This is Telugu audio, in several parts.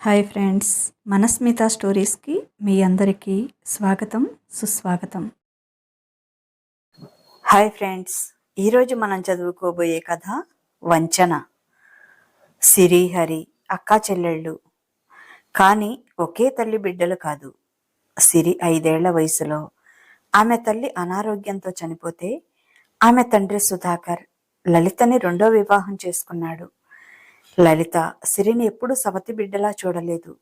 హాయ్ ఫ్రెండ్స్ మనస్మిత స్టోరీస్కి మీ అందరికీ స్వాగతం సుస్వాగతం. హాయ్ ఫ్రెండ్స్ ఈరోజు మనం చదువుకోబోయే కథ వంచన. సిరిహరి అక్కా చెల్లెళ్ళు. కానీ ఒకే తల్లి బిడ్డలు కాదు సిరి ఐదేళ్ళ వయసులో. ఆమె తల్లి అనారోగ్యంతో చనిపోతే ఆమె తండ్రి సుధాకర్ లలితని రెండో వివాహం చేసుకున్నాడు. లలిత సిరిని ఎప్పుడూ సవతి బిడ్డలా చూడలేదు.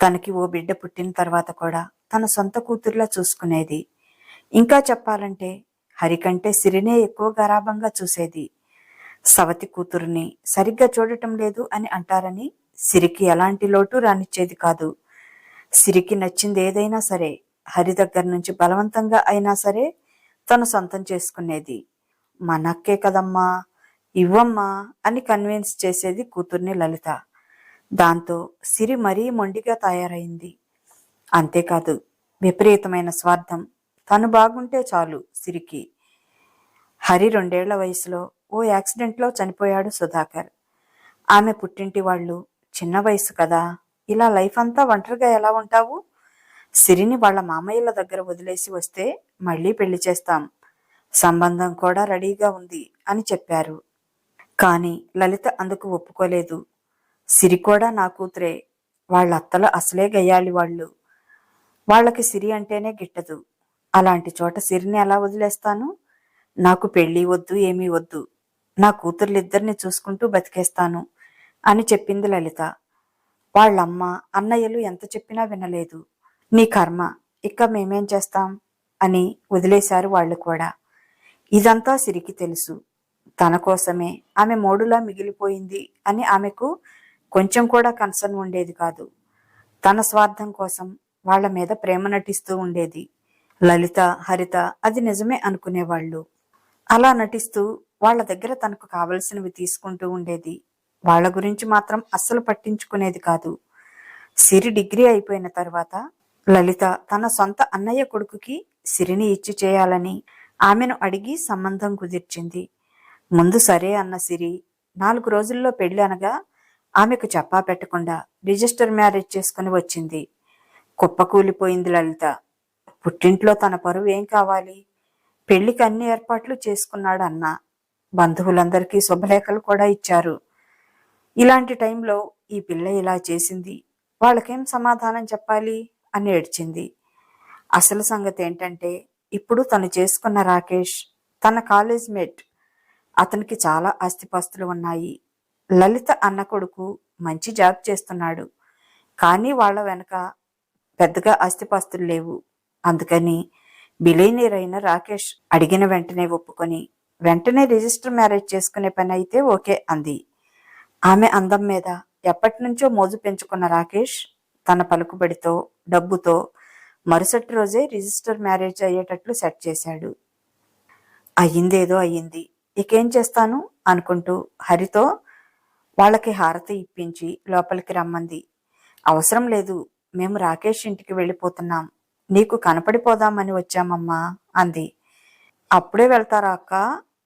తనకి ఓ బిడ్డ పుట్టిన తర్వాత కూడా తన సొంత కూతురులా చూసుకునేది. ఇంకా చెప్పాలంటే హరికంటే సిరినే ఎక్కువ గరాభంగా చూసేది. సవతి కూతురుని సరిగ్గా చూడటం లేదు అని అంటారని సిరికి ఎలాంటి లోటు రానిచ్చేది కాదు. సిరికి నచ్చింది ఏదైనా సరే హరి దగ్గర నుంచి బలవంతంగా అయినా సరే తను సొంతం చేసుకునేది. మనక్కే కదమ్మా ఇవ్వమ్మా అని కన్విన్స్ చేసేది కూతుర్ని లలిత. దాంతో సిరి మరీ మొండిగా తయారైంది. అంతేకాదు విపరీతమైన స్వార్థం. తను బాగుంటే చాలు సిరికి. హరి రెండేళ్ళ వయసులో ఓ యాక్సిడెంట్లో చనిపోయాడు సుధాకర్. ఆమె పుట్టింటి వాళ్ళు చిన్న వయసు కదా ఇలా లైఫ్ అంతా ఒంటరిగా ఎలా ఉంటావు? సిరిని వాళ్ళ మామయ్యల దగ్గర వదిలేసి వస్తే మళ్ళీ పెళ్ళి చేస్తాం. సంబంధం కూడా రెడీగా ఉంది అని చెప్పారు. కానీ లలిత అందుకు ఒప్పుకోలేదు. సిరి కూడా నా కూతురే. వాళ్ళ అత్తలు అసలే గయ్యాలి వాళ్ళు. వాళ్ళకి సిరి అంటేనే గిట్టదు. అలాంటి చోట సిరిని ఎలా వదిలేస్తాను? నాకు పెళ్ళి వద్దు ఏమీ వద్దు. నా కూతుర్లిద్దరిని చూసుకుంటూ బతికేస్తాను అని చెప్పింది లలిత. వాళ్ళమ్మ అన్నయ్యలు ఎంత చెప్పినా వినలేదు. నీ కర్మ ఇక మేమేం చేస్తాం? అని వదిలేశారు వాళ్ళు కూడా. ఇదంతా సిరికి తెలుసు. తన కోసమే. ఆమె మోడులా మిగిలిపోయింది అని ఆమెకు కొంచెం కూడా కన్సర్న్ ఉండేది కాదు. తన స్వార్థం కోసం వాళ్ళ మీద ప్రేమ నటిస్తూ ఉండేది. లలిత హరిత అది నిజమే అనుకునేవాళ్ళు. అలా నటిస్తూ వాళ్ళ దగ్గర తనకు కావలసినవి తీసుకుంటూ ఉండేది. వాళ్ళ గురించి మాత్రం అస్సలు పట్టించుకునేది కాదు. సిరి డిగ్రీ అయిపోయిన తర్వాత లలిత తన సొంత అన్నయ్య కొడుకుకి సిరిని ఇచ్చి చేయాలని ఆమెను అడిగి సంబంధం కుదిర్చింది. ముందు సరే అన్న సిరి. నాలుగు రోజుల్లో పెళ్ళి అనగా ఆమెకు చెప్పా పెట్టకుండా రిజిస్టర్ మ్యారేజ్ చేసుకుని వచ్చింది. కుప్పకూలిపోయింది లలిత. పుట్టింట్లో తన పరువు ఏం కావాలి? పెళ్ళికి అన్ని ఏర్పాట్లు చేసుకున్నాడు అన్న. బంధువులందరికీ శుభలేఖలు కూడా ఇచ్చారు. ఇలాంటి టైంలో ఈ పిల్ల ఇలా చేసింది. వాళ్ళకేం సమాధానం చెప్పాలి? అని ఏడ్చింది. అసలు సంగతి ఏంటంటే ఇప్పుడు తను చేసుకున్న రాకేష్ తన కాలేజ్ మేట్ అతనికి చాలా ఆస్తిపాస్తులు ఉన్నాయి. లలిత అన్న కొడుకు మంచి జాబ్ చేస్తున్నాడు. కానీ వాళ్ళ వెనక పెద్దగా ఆస్తిపాస్తులు లేవు. అందుకని బిలీనీర్ అయిన రాకేష్ అడిగిన వెంటనే ఒప్పుకొని వెంటనే రిజిస్టర్ మ్యారేజ్ చేసుకునే పని అయితే ఓకే అంది. ఆమె అందం మీద ఎప్పటి నుంచో మోజు పెంచుకున్న రాకేష్ తన పలుకుబడితో డబ్బుతో మరుసటి రోజే రిజిస్టర్ మ్యారేజ్ అయ్యేటట్లు సెట్ చేశాడు. అయ్యిందేదో అయ్యింది. ఇకేం చేస్తాను? అనుకుంటూ హరితో వాళ్ళకి హారతి ఇప్పించి లోపలికి రమ్మంది. అవసరం లేదు మేము రాకేష్ ఇంటికి వెళ్ళిపోతున్నాం. నీకు కనపడిపోదామని వచ్చామమ్మా అంది. అప్పుడే వెళ్తారా అక్క?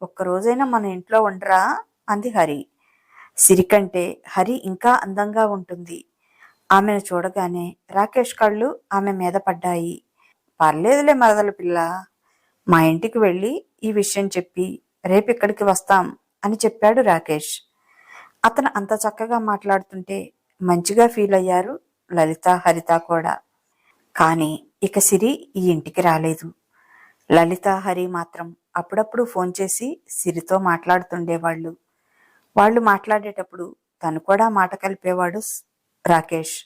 ఒక్కరోజైనా మన ఇంట్లో ఉండరా? అంది హరి. సిరికంటే హరి ఇంకా అందంగా ఉంటుంది. ఆమెను చూడగానే రాకేష్ కళ్ళు ఆమె మీద పడ్డాయి. పర్లేదులే మరదల పిల్ల మా ఇంటికి వెళ్ళి ఈ విషయం చెప్పి రేపు ఇక్కడికి వస్తాం అని చెప్పాడు రాకేష్. అతను అంత చక్కగా మాట్లాడుతుంటే మంచిగా ఫీల్ అయ్యారు లలిత హరిత కూడా. కానీ ఇక సిరి ఈ ఇంటికి రాలేదు. లలిత హరి మాత్రం అప్పుడప్పుడు ఫోన్ చేసి సిరితో మాట్లాడుతుండేవాళ్ళు. వాళ్ళు మాట్లాడేటప్పుడు తను కూడా మాట కలిపేవాడు రాకేష్.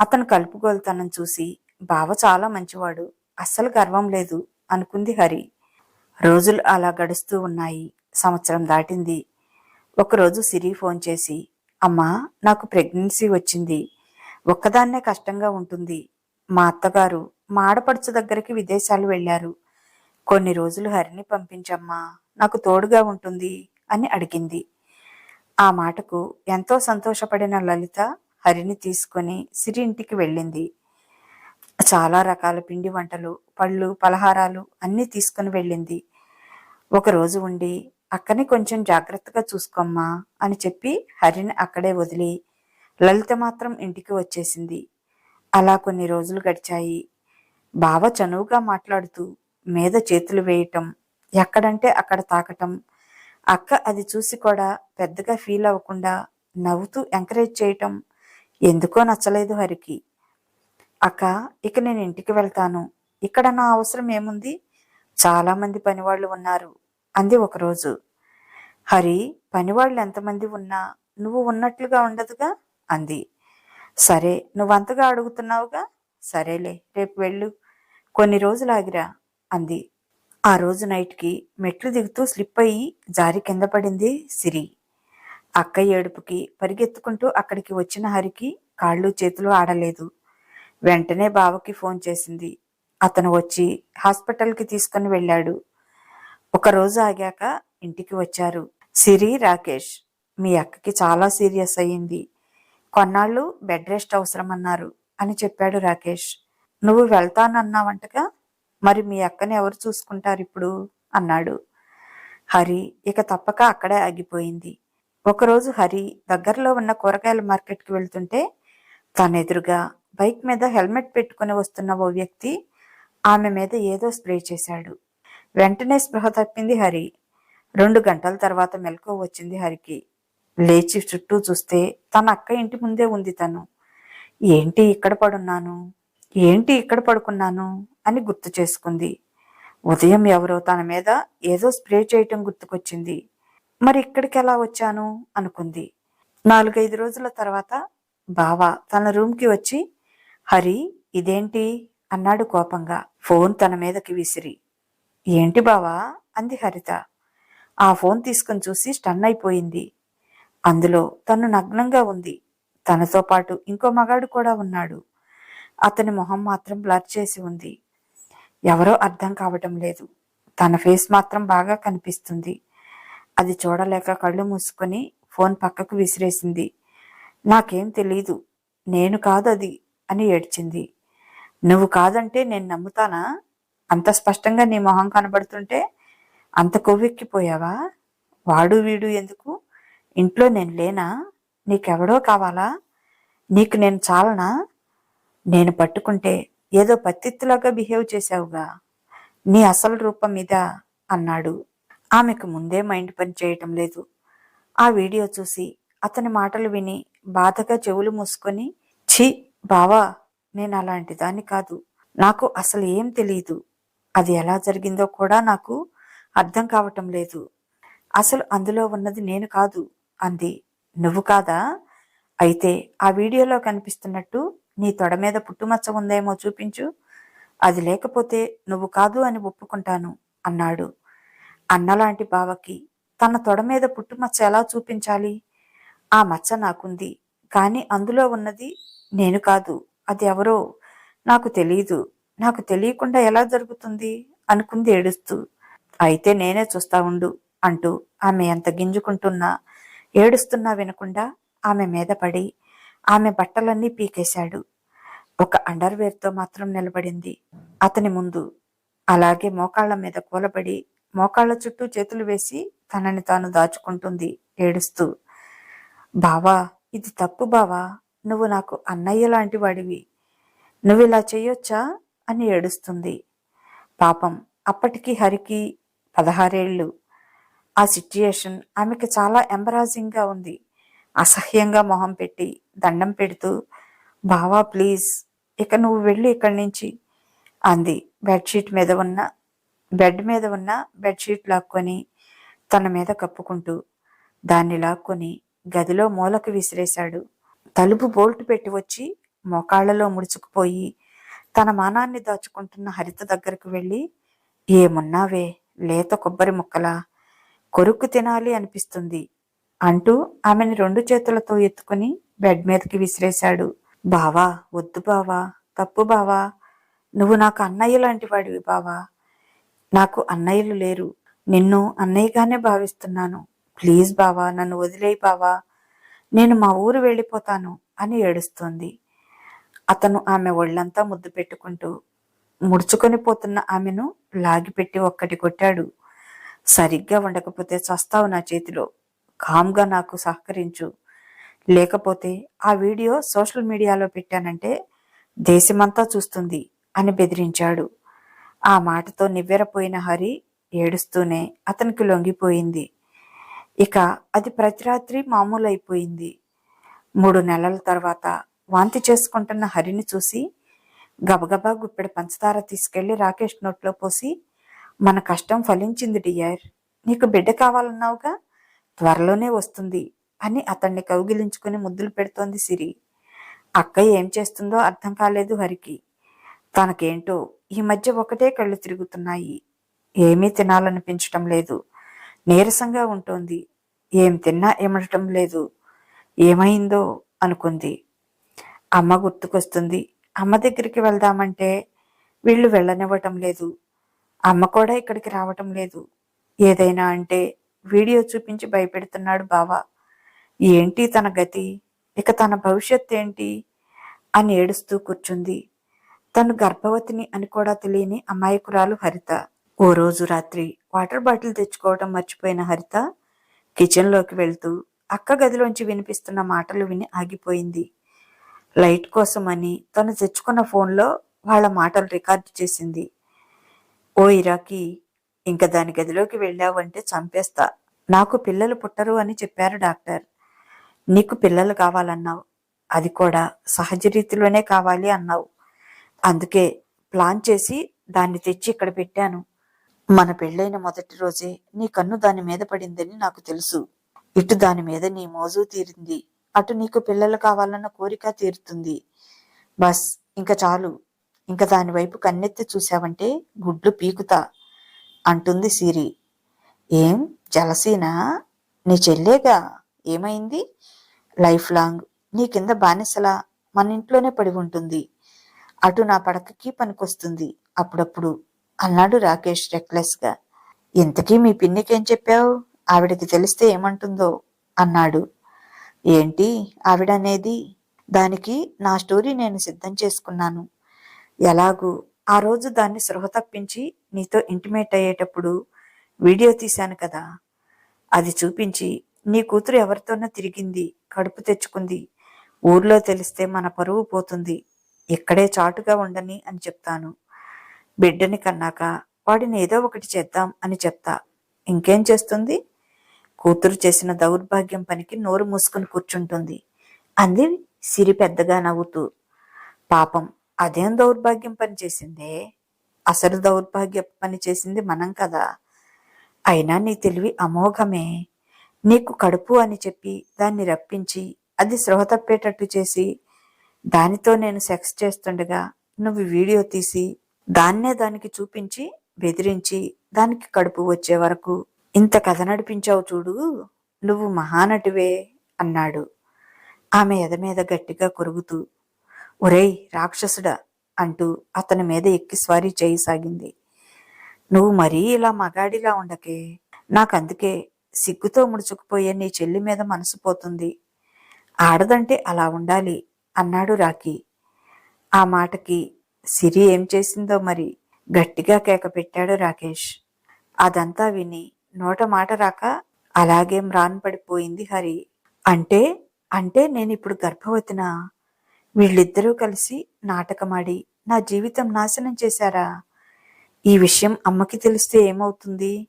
అతను కలుపుగోలుతనం చూసి బావ చాలా మంచివాడు అస్సలు గర్వం లేదు అనుకుంది హరి. రోజులు అలా గడుస్తూ ఉన్నాయి. సంవత్సరం దాటింది. ఒకరోజు సిరి ఫోన్ చేసి అమ్మా నాకు ప్రెగ్నెన్సీ వచ్చింది. ఒక్కదాన్నే కష్టంగా ఉంటుంది. మా అత్తగారు మా ఆడపడుచు దగ్గరికి విదేశాలు వెళ్ళారు. కొన్ని రోజులు హరిని పంపించమ్మా నాకు తోడుగా ఉంటుంది అని అడిగింది. ఆ మాటకు ఎంతో సంతోషపడిన లలిత హరిని తీసుకొని సిరి ఇంటికి వెళ్ళింది. చాలా రకాల పిండి వంటలు పళ్ళు పలహారాలు అన్నీ తీసుకుని వెళ్ళింది. ఒకరోజు ఉండి అక్కని కొంచెం జాగ్రత్తగా చూసుకోమ్మా అని చెప్పి హరిని అక్కడే వదిలి లలిత మాత్రం ఇంటికి వచ్చేసింది. అలా కొన్ని రోజులు గడిచాయి. బావ చనువుగా మాట్లాడుతూ మీద చేతులు వేయటం ఎక్కడంటే అక్కడ తాకటం. అక్క అది చూసి కూడా పెద్దగా ఫీల్ అవ్వకుండా నవ్వుతూ ఎంకరేజ్ చేయటం. ఎందుకో నచ్చలేదు హరికి. అక్క ఇక నేను ఇంటికి వెళ్తాను. ఇక్కడ నా అవసరం ఏముంది? చాలామంది పనివాళ్ళు ఉన్నారు అంది ఒకరోజు. హరి పనివాళ్ళు ఎంతమంది ఉన్నా నువ్వు ఉన్నట్లుగా ఉండదుగా? అంది. సరే నువ్వంతగా అడుగుతున్నావుగా? సరేలే రేపు వెళ్ళు. కొన్ని రోజులు ఆగిరా అంది. ఆ రోజు నైట్కి మెట్లు దిగుతూ స్లిప్ అయ్యి జారి కింద పడింది సిరి. అక్క ఏడుపుకి పరిగెత్తుకుంటూ అక్కడికి వచ్చిన హరికి కాళ్ళు చేతులు ఆడలేదు. వెంటనే బావకి ఫోన్ చేసింది. అతను వచ్చి హాస్పిటల్కి తీసుకుని వెళ్ళాడు. ఒక రోజు ఆగాక ఇంటికి వచ్చారు. సిరి రాకేష్ మీ అక్కకి చాలా సీరియస్ అయ్యింది. కొన్నాళ్ళు బెడ్ రెస్ట్ అవసరం అన్నారు అని చెప్పాడు రాకేష్. నువ్వు వెళ్తానన్నావంటగా? మరి మీ అక్కని ఎవరు చూసుకుంటారు ఇప్పుడు? అన్నాడు. హరి ఇక తప్పక అక్కడే ఆగిపోయింది. ఒకరోజు హరి దగ్గరలో ఉన్న కూరగాయల మార్కెట్కి వెళ్తుంటే తన ఎదురుగా బైక్ మీద హెల్మెట్ పెట్టుకుని వస్తున్న ఓ వ్యక్తి ఆమె మీద ఏదో స్ప్రే చేశాడు. వెంటనే స్పృహ తప్పింది హరి. రెండు గంటల తర్వాత మెలకు వచ్చింది హరికి. లేచి చుట్టూ చూస్తే తన అక్క ఇంటి ముందే ఉంది తను. ఏంటి ఇక్కడ పడున్నాను? ఏంటి ఇక్కడ పడుకున్నాను? అని గుర్తు చేసుకుంది. ఉదయం ఎవరో తన మీద ఏదో స్ప్రే చేయటం గుర్తుకొచ్చింది. మరి ఇక్కడికి ఎలా వచ్చాను? అనుకుంది. నాలుగైదు రోజుల తర్వాత బావ తన రూమ్కి వచ్చి హరి ఇదేంటి? అన్నాడు కోపంగా. ఫోన్ తన మీదకి విసిరి. ఏంటి బావా? అంది హరిత. ఆ ఫోన్ తీసుకుని చూసి స్టన్ అయిపోయింది. అందులో తను నగ్నంగా ఉంది. తనతో పాటు ఇంకో మగాడు కూడా ఉన్నాడు. అతని మొహం మాత్రం బ్లర్ చేసి ఉంది. ఎవరో అర్థం కావటం లేదు. తన ఫేస్ మాత్రం బాగా కనిపిస్తుంది. అది చూడలేక కళ్ళు మూసుకొని ఫోన్ పక్కకు విసిరేసింది. నాకేం తెలీదు. నేను కాదు అది అని ఏడ్చింది. నువ్వు కాదంటే నేను నమ్ముతానా? అంత స్పష్టంగా నీ మొహం కనబడుతుంటే అంత కొవ్వెక్కిపోయావా? వాడు వీడు ఎందుకు? ఇంట్లో నేను లేనా? నీకెవడో కావాలా? నీకు నేను చాలనా? నేను పట్టుకుంటే ఏదో పత్తిత్తులాగా బిహేవ్ చేశావుగా. నీ అసలు రూపం మీద అన్నాడు. ఆమెకు ముందే మైండ్ పని చేయటం లేదు. ఆ వీడియో చూసి అతని మాటలు విని బాధగా చెవులు మూసుకొని ఛీ! బావా నేను అలాంటి దాన్ని కాదు. నాకు అసలు ఏం తెలియదు అది ఎలా జరిగిందో కూడా నాకు అర్థం కావటం లేదు. అసలు అందులో ఉన్నది నేను కాదు అంది. నువ్వు కాదా? అయితే ఆ వీడియోలో కనిపిస్తున్నట్టు నీ తొడ మీద పుట్టుమచ్చ ఉందేమో చూపించు. అది లేకపోతే నువ్వు కాదు అని ఒప్పుకుంటాను అన్నాడు. అన్నలాంటి బావకి తన తొడ మీద పుట్టుమచ్చ ఎలా చూపించాలి? ఆ మచ్చ నాకుంది కానీ అందులో ఉన్నది నేను కాదు అది ఎవరో? నాకు తెలియదు నాకు తెలియకుండా ఎలా జరుగుతుంది? అనుకుంది ఏడుస్తూ. అయితే నేనే చూస్తా ఉండు అంటూ ఆమె ఎంత గింజుకుంటున్నా ఏడుస్తున్నా వినకుండా ఆమె మీద పడి ఆమె బట్టలన్నీ పీకేశాడు. ఒక అండర్వేర్తో మాత్రం నిలబడింది. అతని ముందు అలాగే మోకాళ్ళ మీద కూలబడి మోకాళ్ళ చుట్టూ చేతులు వేసి తనని తాను దాచుకుంటుంది ఏడుస్తూ. బావా ఇది తప్పు బావా? నువ్వు నాకు అన్నయ్య లాంటి వాడివి. నువ్వు ఇలా చేయొచ్చా? అని ఏడుస్తుంది. పాపం అప్పటికి హరికి పదహారేళ్ళు. ఆ సిట్యుయేషన్ ఆమెకి చాలా ఎంబరాజింగ్గా ఉంది. అసహ్యంగా మొహం పెట్టి దండం పెడుతూ బావా ప్లీజ్ ఇక నువ్వు వెళ్ళి ఇక్కడి నుంచి అంది. బెడ్షీట్ మీద ఉన్న బెడ్ మీద ఉన్న బెడ్షీట్ లాక్కొని తన మీద కప్పుకుంటూ దాన్ని లాక్కొని గదిలో మూలకు విసిరేశాడు. తలుపు బోల్ట్ పెట్టి వచ్చి మోకాళ్ళలో ముడుచుకుపోయి తన మానాన్ని దాచుకుంటున్న హరిత దగ్గరకు వెళ్ళి ఏమున్నావే? లేత కొబ్బరి ముక్కలా? కొరుక్కు తినాలి అనిపిస్తుంది అంటూ ఆమెను రెండు చేతులతో ఎత్తుకుని బెడ్ మీదకి విసిరేశాడు. బావా వద్దు బావా తప్పు బావా. నువ్వు నాకు అన్నయ్య లాంటి వాడివి బావా. నాకు అన్నయ్యలు లేరు. నిన్ను అన్నయ్యగానే భావిస్తున్నాను. ప్లీజ్ బావా నన్ను వదిలేయి బావా. నేను మా ఊరు వెళ్ళిపోతాను అని ఏడుస్తోంది. అతను ఆమె ఒళ్ళంతా ముద్దు పెట్టుకుంటూ ముడుచుకొని పోతున్న ఆమెను లాగిపెట్టి ఒక్కటి కొట్టాడు. సరిగ్గా ఉండకపోతే చస్తావు నా చేతిలో. కామ్గా నాకు సహకరించు. లేకపోతే ఆ వీడియో సోషల్ మీడియాలో పెట్టానంటే దేశమంతా చూస్తుంది అని బెదిరించాడు. ఆ మాటతో నివ్వెరపోయిన హరి ఏడుస్తూనే అతనికి లొంగిపోయింది. ఇక అది ప్రతి రాత్రి మామూలు అయిపోయింది మూడు నెలల తర్వాత వాంతి చేసుకుంటున్న హరిని చూసి గబగబా గుప్పెడు పంచదార తీసుకెళ్ళి రాకేష్ నోట్లో పోసి మన కష్టం ఫలించింది డియర్. నీకు బిడ్డ కావాలన్నావుగా? త్వరలోనే వస్తుంది అని అతన్ని కౌగిలించుకుని ముద్దులు పెడుతోంది సిరి. అక్క ఏం చేస్తుందో అర్థం కాలేదు హరికి. తనకేంటో ఈ మధ్య ఒకటే కళ్ళు తిరుగుతున్నాయి. ఏమీ తినాలనిపించటం లేదు. నీరసంగా ఉంటుంది. ఏం తిన్నా ఏమడటం లేదు. ఏమైందో అనుకుంది. అమ్మ గుర్తుకొస్తుంది. అమ్మ దగ్గరికి వెళ్దామంటే వీళ్ళు వెళ్ళనివ్వటం లేదు. అమ్మ కూడా ఇక్కడికి రావటం లేదు. ఏదైనా అంటే వీడియో చూపించి భయపెడుతున్నాడు బావ. ఏంటి తన గతి? ఇక తన భవిష్యత్ ఏంటి? అని ఏడుస్తూ కూర్చుంది. తను గర్భవతిని అని కూడా తెలియని అమాయకురాలు హరిత. ఓ రోజు రాత్రి వాటర్ బాటిల్ తెచ్చుకోవడం మర్చిపోయిన హరిత కిచెన్లోకి వెళ్తూ అక్క గదిలోంచి వినిపిస్తున్న మాటలు విని ఆగిపోయింది. లైట్ కోసమని తను తెచ్చుకున్న ఫోన్లో వాళ్ళ మాటలు రికార్డు చేసింది. ఓ ఇరాకి ఇంకా దాని గదిలోకి వెళ్ళావంటే చంపేస్తా. నాకు పిల్లలు పుట్టరు అని చెప్పారు డాక్టర్. నీకు పిల్లలు కావాలన్నావు. అది కూడా సహజ రీతిలోనే కావాలి అన్నావు. అందుకే ప్లాన్ చేసి దాన్ని తెచ్చి ఇక్కడ పెట్టాను. మన పెళ్ళైన మొదటి రోజే నీ కన్ను దాని మీద పడిందని నాకు తెలుసు. ఇటు దాని మీద నీ మోజు తీరింది. అటు నీకు పిల్లలు కావాలన్న కోరిక తీరుతుంది. బస్ ఇంకా చాలు. ఇంకా దాని వైపు కన్నెత్తి చూశావంటే గుడ్లు పీకుతా అంటుంది సిరి. ఏం? జలసీనా? నీ చెల్లేగా? ఏమైంది? Life long. నీ కింద బానిసలా మన ఇంట్లోనే పడి ఉంటుంది. అటు నా పడకకి పనికొస్తుంది. అప్పుడప్పుడు అన్నాడు రాకేష్ రెక్లెస్గా. ఇంతకీ మీ పిన్నికేం చెప్పావు? ఆవిడకి తెలిస్తే ఏమంటుందో? అన్నాడు. ఏంటి? ఆవిడనేది? దానికి నా స్టోరీ నేను సిద్ధం చేసుకున్నాను. ఎలాగూ ఆ రోజు దాన్ని సృహ తప్పించి నీతో ఇంటిమేట్ అయ్యేటప్పుడు వీడియో తీశాను కదా. అది చూపించి నీ కూతురు ఎవరితోనో తిరిగింది కడుపు తెచ్చుకుంది. ఊర్లో తెలిస్తే మన పరువు పోతుంది. ఇక్కడే చాటుగా ఉండని అని చెప్తాను. బిడ్డని కన్నాక వాడిని ఏదో ఒకటి చేద్దాం అని చెప్తా. ఇంకేం చేస్తుంది? కూతురు చేసిన దౌర్భాగ్యం పనికి నోరు మూసుకుని కూర్చుంటుంది. అంది సిరి పెద్దగా నవ్వుతూ. పాపం అదేం దౌర్భాగ్యం పని చేసిందే? అసలు దౌర్భాగ్య పని చేసింది మనం కదా. అయినా నీ తెలివి అమోఘమే. నీకు కడుపు అని చెప్పి దాన్ని రప్పించి అది స్పృహ తప్పేటట్టు చేసి దానితో నేను సెక్స్ చేస్తుండగా నువ్వు వీడియో తీసి దాన్నే దానికి చూపించి బెదిరించి దానికి కడుపు వచ్చే వరకు ఇంత కథ నడిపించావు చూడు నువ్వు మహానటివే అన్నాడు. ఆమె ఎద మీద గట్టిగా కొరుగుతూ ఒరేయ్ రాక్షసుడా అంటూ అతని మీద ఎక్కి స్వారీ చేయసాగింది నువ్వు మరీ ఇలా మగాడిలా ఉండకే నాకందుకే సిగ్గుతో ముడుచుకుపోయే నీ చెల్లి మీద మనసు పోతుంది. ఆడదంటే అలా ఉండాలి అన్నాడు రాకీ ఆ మాటకి సిరి ఏం చేసిందో మరి గట్టిగా కేక పెట్టాడు రాకేష్. అదంతా విని నోట మాట రాక అలాగే మ్రాన్ పడిపోయింది హరి. అంటే అంటే నేను ఇప్పుడు గర్భవతినా? వీళ్ళిద్దరూ కలిసి నాటకమాడి నా జీవితం నాశనం చేశారా? ఈ విషయం అమ్మకి తెలిస్తే ఏమవుతుంది?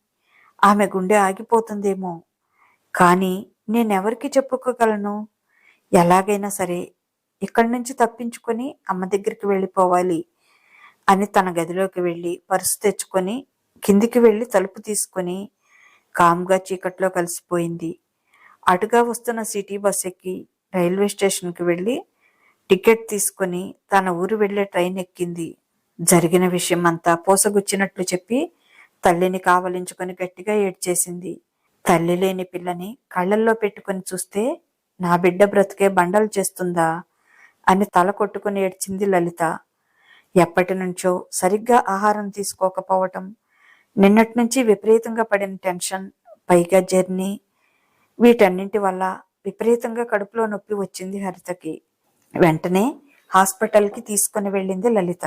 ఆమె గుండె ఆగిపోతుందేమో. కానీ నేనెవరికి చెప్పుకోగలను? ఎలాగైనా సరే ఇక్కడి నుంచి తప్పించుకొని అమ్మ దగ్గరికి వెళ్ళిపోవాలి అని తన గదిలోకి వెళ్ళి పర్సు తెచ్చుకొని కిందికి వెళ్ళి తలుపు తీసుకొని కామ్గా చీకట్లో కలిసిపోయింది. అటుగా వస్తున్న సిటీ బస్ ఎక్కి రైల్వే స్టేషన్కి వెళ్ళి టికెట్ తీసుకొని తన ఊరు వెళ్ళే ట్రైన్ ఎక్కింది. జరిగిన విషయం అంతా పోసగుచ్చినట్లు చెప్పి తల్లిని కావలించుకొని గట్టిగా ఏడ్చేసింది. తల్లి లేని పిల్లని కళ్ళల్లో పెట్టుకొని చూస్తే నా బిడ్డ బ్రతికే బండలు చేస్తుందా? అని తల కొట్టుకుని ఏడ్చింది లలిత. ఎప్పటి నుంచో సరిగ్గా ఆహారం తీసుకోకపోవటం నిన్నటి నుంచి విపరీతంగా పడిన టెన్షన్ పైగా జర్నీ వీటన్నింటి వల్ల విపరీతంగా కడుపులో నొప్పి వచ్చింది హరితకి. వెంటనే హాస్పిటల్కి తీసుకుని వెళ్ళింది లలిత.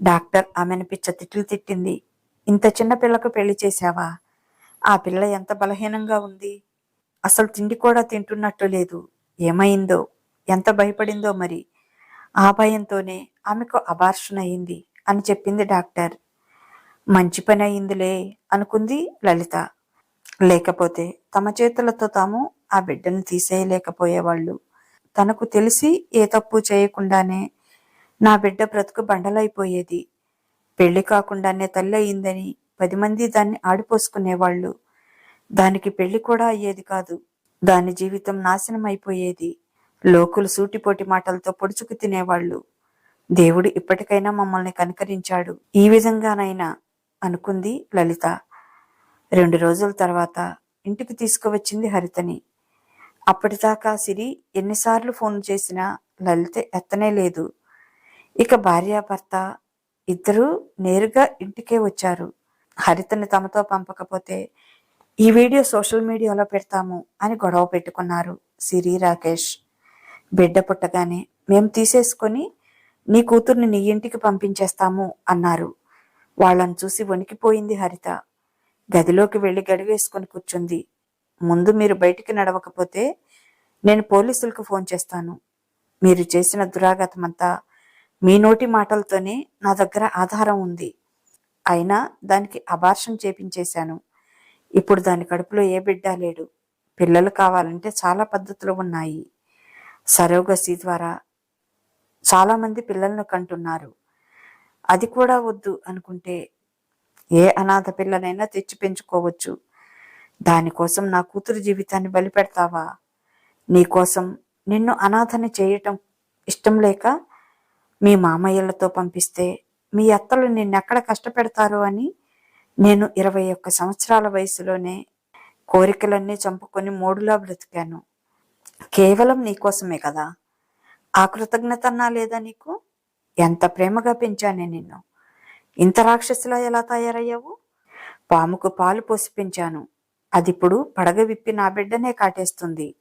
డాక్టర్ ఆమెను పిచ్చ తిట్లు తిట్టింది. ఇంత చిన్న పిల్లకు పెళ్ళి చేశావా? ఆ పిల్ల ఎంత బలహీనంగా ఉంది? అసలు తిండి కూడా తింటున్నట్టు లేదు. ఏమైందో? ఎంత భయపడిందో మరి. ఆ భయంతోనే ఆమెకు అబార్షన్ అయింది అని చెప్పింది డాక్టర్. మంచి పని అయిందిలే అనుకుంది లలిత. లేకపోతే తమ చేతులతో తాము ఆ బిడ్డను తీసేయలేకపోయేవాళ్ళు. తనకు తెలిసి ఏ తప్పు చేయకుండానే నా బిడ్డ బ్రతుకు బండలైపోయేది. పెళ్ళి కాకుండానే తల్లి అయిందని పది మంది దాన్ని ఆడిపోసుకునేవాళ్ళు. దానికి పెళ్ళి కూడా అయ్యేది కాదు. దాని జీవితం నాశనం అయిపోయేది లోకులు సూటిపోటి మాటలతో పొడుచుకు తినేవాళ్ళు. దేవుడు ఇప్పటికైనా మమ్మల్ని కనికరించాడు. ఈ విధంగానైనా అనుకుంది లలిత. రెండు రోజుల తర్వాత ఇంటికి తీసుకువచ్చింది హరితని. అప్పటిదాకా సిరి ఎన్నిసార్లు ఫోన్ చేసినా లలిత ఎత్తనే లేదు. ఇక భార్యాభర్త ఇద్దరూ నేరుగా ఇంటికే వచ్చారు. హరితని తమతో పంపకపోతే ఈ వీడియో సోషల్ మీడియాలో పెడతాము అని గొడవ పెట్టుకున్నారు సిరి రాకేష్. బిడ్డ పుట్టగానే మేము తీసేసుకొని నీ కూతుర్ని నీ ఇంటికి పంపించేస్తాము అన్నారు. వాళ్ళని చూసి వణికిపోయింది హరిత. గదిలోకి వెళ్ళి గడివేసుకొని కూర్చుంది. ముందు మీరు బయటికి నడవకపోతే నేను పోలీసులకు ఫోన్ చేస్తాను. మీరు చేసిన దురాగతమంతా మీ నోటి మాటలతోనే నా దగ్గర ఆధారం ఉంది. అయినా దానికి అబార్షన్ చేపించేశాను. ఇప్పుడు దాని కడుపులో ఏ బిడ్డ లేడు. పిల్లలు కావాలంటే చాలా పద్ధతులు ఉన్నాయి. సరోగసి ద్వారా చాలామంది పిల్లలను కంటున్నారు. అది కూడా వద్దు అనుకుంటే ఏ అనాథ పిల్లనైనా తెచ్చి పెంచుకోవచ్చు. దానికోసం నా కూతురు జీవితాన్ని బలిపెడతావా? నీకోసం నిన్ను అనాథని చేయటం ఇష్టం లేక మీ మామయ్యలతో పంపిస్తే మీ అత్తలు నిన్నెక్కడ కష్టపెడతారు అని నేను ఇరవై ఒక్క సంవత్సరాల వయసులోనే కోరికలన్నీ చంపుకొని మూడులా బ్రతికాను. కేవలం నీకోసమే కదా? ఆ కృతజ్ఞత అన్నా లేదా నీకు? ఎంత ప్రేమగా పెంచానే నిన్ను. ఇంత రాక్షసులా ఎలా తయారయ్యావు? పాముకు పాలు పోసి పెంచాను. అదిప్పుడు పడగ విప్పి నా బిడ్డనే కాటేస్తుంది.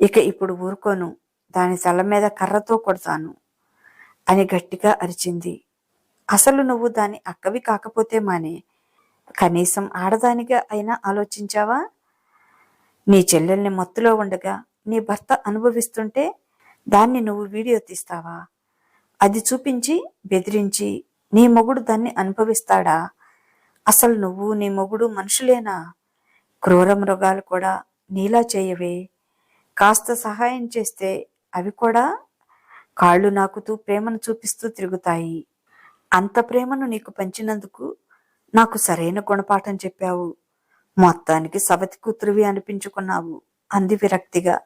ఇక ఇప్పుడు ఊరుకోను. దాని తల మీద కర్రతో కొడతాను. అని గట్టిగా అరిచింది. అసలు నువ్వు దాని అక్కవి కాకపోతే మానే. కనీసం ఆడదానిగా అయినా ఆలోచించావా? నీ చెల్లెల్ని మత్తులో ఉండగా నీ భర్త అనుభవిస్తుంటే దాన్ని నువ్వు వీడియో తీస్తావా? అది చూపించి బెదిరించి నీ మొగుడు దాన్ని అనుభవిస్తాడా? అసలు నువ్వు నీ మొగుడు మనుషులేనా? క్రూర మృగాలు కూడా నీలా చేయవే. కాస్త సహాయం చేస్తే అవి కూడా కాళ్ళు నాకుతూ ప్రేమను చూపిస్తూ తిరుగుతాయి. అంత ప్రేమను నీకు పంచినందుకు నాకు సరైన గుణపాఠం చెప్పావు. మొత్తానికి సవతి కూతురువి అనిపించుకున్నావు. అంది విరక్తిగా.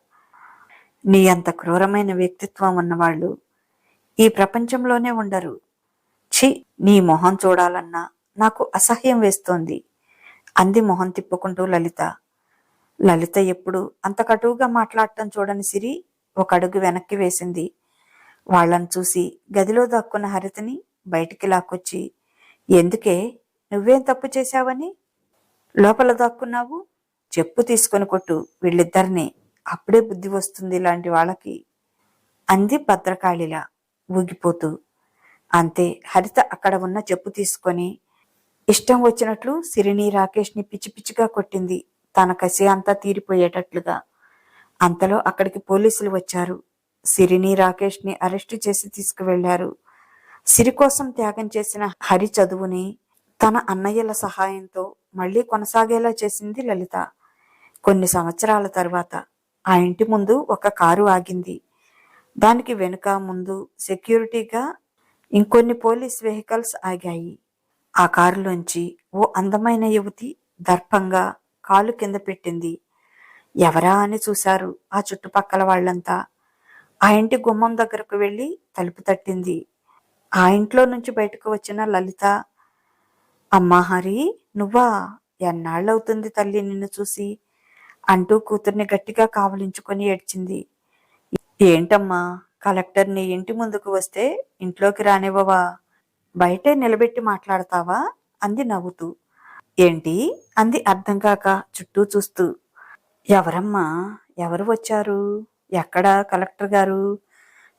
నీ అంత క్రూరమైన వ్యక్తిత్వం ఉన్నవాళ్ళు ఈ ప్రపంచంలోనే ఉండరు. ఛీ నీ మొహం చూడాలన్నా నాకు అసహ్యం వేస్తోంది. అంది మొహం తిప్పుకుంటూ లలిత. లలిత ఎప్పుడు అంత కటువుగా మాట్లాడటం చూడని సిరి ఒక అడుగు వెనక్కి వేసింది. వాళ్ళని చూసి గదిలో దాక్కున్న హరితని బయటికి లాక్కొచ్చి ఎందుకే? నువ్వేం తప్పు చేశావని? లోపల దాక్కున్నావు? చెప్పు తీసుకొని కొట్టు వీళ్ళిద్దరిని. అప్పుడే బుద్ధి వస్తుంది ఇలాంటి వాళ్ళకి. అంది భద్రకాళిలా ఊగిపోతూ. అంతే హరిత అక్కడ ఉన్న చెప్పు తీసుకొని ఇష్టం వచ్చినట్లు సిరిని రాకేష్ని పిచ్చి పిచ్చిగా కొట్టింది. తన కసి అంతా తీరిపోయేటట్లుగా. అంతలో అక్కడికి పోలీసులు వచ్చారు. సిరిని రాకేష్ని అరెస్టు చేసి తీసుకువెళ్ళారు. సిరి కోసం త్యాగం చేసిన హరి చదువుని తన అన్నయ్యల సహాయంతో మళ్ళీ కొనసాగేలా చేసింది లలిత. కొన్ని సంవత్సరాల తర్వాత ఆ ఇంటి ముందు ఒక కారు ఆగింది. దానికి వెనుక ముందు సెక్యూరిటీగా ఇంకొన్ని పోలీస్ వెహికల్స్ ఆగాయి. ఆ కారులోంచి ఓ అందమైన యువతి దర్పంగా కాలు కింద పెట్టింది. ఎవరా అని చూశారు ఆ చుట్టుపక్కల వాళ్ళంతా. ఆ ఇంటి గుమ్మం దగ్గరకు వెళ్ళి తలుపు తట్టింది. ఆ ఇంట్లో నుంచి బయటకు వచ్చిన లలిత అమ్మా హరి నువ్వా? ఎన్నాళ్ళవుతుంది తల్లి నిన్ను చూసి? అంటూ కూతుర్ని గట్టిగా కావలించుకొని ఏడ్చింది. ఏంటమ్మా కలెక్టర్ నీ ఇంటి ముందుకు వస్తే ఇంట్లోకి రానివ్వవా? బయటే నిలబెట్టి మాట్లాడతావా? అంది నవ్వుతూ. ఏంటి? అంది అర్థం కాక చుట్టూ చూస్తూ. ఎవరమ్మా? ఎవరు వచ్చారు? ఎక్కడ కలెక్టర్ గారు?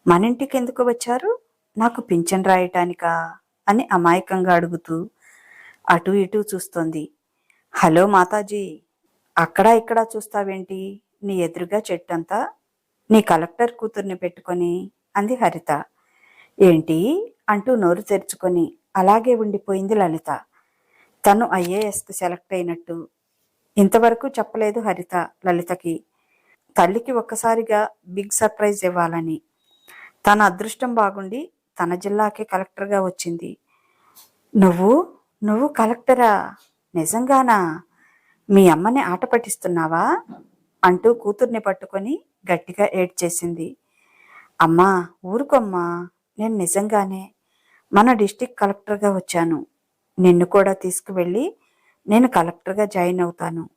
మన ఇంటికి ఎందుకు వచ్చారు? నాకు పింఛన్ రాయటానికా? అని అమాయకంగా అడుగుతూ అటు ఇటు చూస్తోంది. హలో మాతాజీ అక్కడ ఇక్కడ చూస్తావేంటి? నీ ఎదురుగా చెట్టంతా నీ కలెక్టర్ కూతుర్ని పెట్టుకొని అంది హరిత. ఏంటి? అంటూ నోరు తెరుచుకొని అలాగే ఉండిపోయింది లలిత. తను ఐఏఎస్కు సెలెక్ట్ అయినట్టు. ఇంతవరకు చెప్పలేదు హరిత లలితకి. తల్లికి ఒక్కసారిగా బిగ్ సర్ప్రైజ్ ఇవ్వాలని. తన అదృష్టం బాగుండి తన జిల్లాకే కలెక్టర్గా వచ్చింది. నువ్వు? నువ్వు కలెక్టరా? నిజంగానా? మీ అమ్మని ఆట పట్టిస్తున్నావా? అంటూ కూతుర్ని పట్టుకొని గట్టిగా ఏడ్చేసింది. అమ్మా ఊరుకోమ్మా నేను నిజంగానే మన డిస్టిక్ కలెక్టర్గా వచ్చాను. నిన్ను కూడా తీసుకువెళ్ళి నేను కలెక్టర్గా జాయిన్ అవుతాను.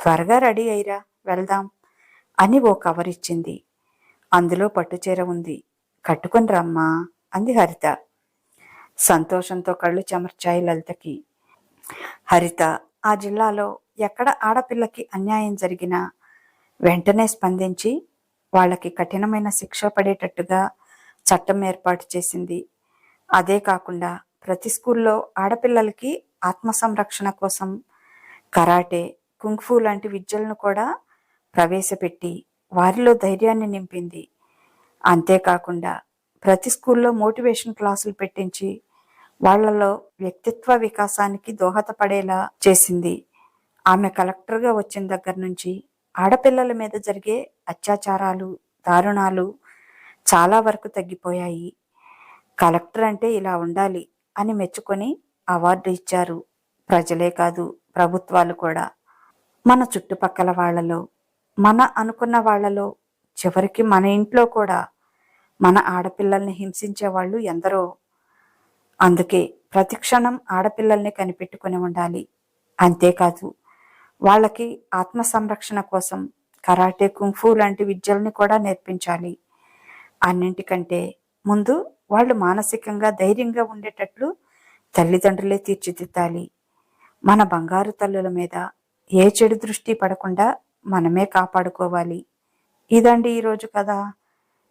త్వరగా రెడీ అయ్యిరా వెళ్దాం అని ఓ కవర్ ఇచ్చింది. అందులో పట్టుచీర ఉంది. కట్టుకొని రమ్మా అంది హరిత. సంతోషంతో కళ్ళు చెమర్చాయి లలితకి. హరిత ఆ జిల్లాలో ఎక్కడ ఆడపిల్లకి అన్యాయం జరిగినా వెంటనే స్పందించి వాళ్ళకి కఠినమైన శిక్ష పడేటట్టుగా చట్టం ఏర్పాటు చేసింది. అదే కాకుండా ప్రతి స్కూల్లో ఆడపిల్లలకి ఆత్మ సంరక్షణ కోసం కరాటే కుంగ్ఫూ లాంటి విద్యలను కూడా ప్రవేశపెట్టి వారిలో ధైర్యాన్ని నింపింది. అంతేకాకుండా ప్రతి స్కూల్లో మోటివేషన్ క్లాసులు పెట్టించి వాళ్ళలో వ్యక్తిత్వ వికాసానికి దోహదపడేలా చేసింది. ఆమె కలెక్టర్గా వచ్చిన దగ్గర నుంచి ఆడపిల్లల మీద జరిగే అత్యాచారాలు దారుణాలు చాలా వరకు తగ్గిపోయాయి. కలెక్టర్ అంటే ఇలా ఉండాలి అని మెచ్చుకొని అవార్డు ఇచ్చారు. ప్రజలే కాదు ప్రభుత్వాలు కూడా. మన చుట్టుపక్కల వాళ్ళలో మన అనుకున్న వాళ్ళలో చివరికి మన ఇంట్లో కూడా మన ఆడపిల్లల్ని హింసించే వాళ్ళు ఎందరో. అందుకే ప్రతి క్షణం ఆడపిల్లల్ని కనిపెట్టుకుని ఉండాలి. అంతేకాదు వాళ్ళకి ఆత్మ సంరక్షణ కోసం కరాటే కుంఫు లాంటి విద్యల్ని కూడా నేర్పించాలి. అన్నింటికంటే ముందు వాళ్ళు మానసికంగా ధైర్యంగా ఉండేటట్లు తల్లిదండ్రులే తీర్చిదిద్దాలి. మన బంగారు తల్లుల మీద ఏ చెడు దృష్టి పడకుండా మనమే కాపాడుకోవాలి. ఇదండి ఈరోజు కథ.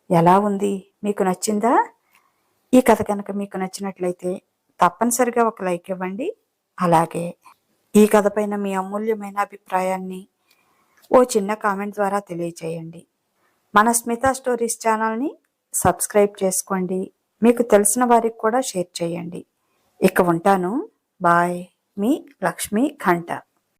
ఎలా ఉంది? మీకు నచ్చిందా? ఈ కథ కనుక మీకు నచ్చినట్లయితే తప్పనిసరిగా ఒక లైక్ ఇవ్వండి. అలాగే ఈ కథపైన మీ అమూల్యమైన అభిప్రాయాన్ని ఓ చిన్న కామెంట్ ద్వారా తెలియచేయండి. మన స్మిత స్టోరీస్ ఛానల్ని సబ్స్క్రైబ్ చేసుకోండి. మీకు తెలిసిన వారికి కూడా షేర్ చేయండి. ఇక ఉంటాను. బాయ్. మీ లక్ష్మీ ఘంటా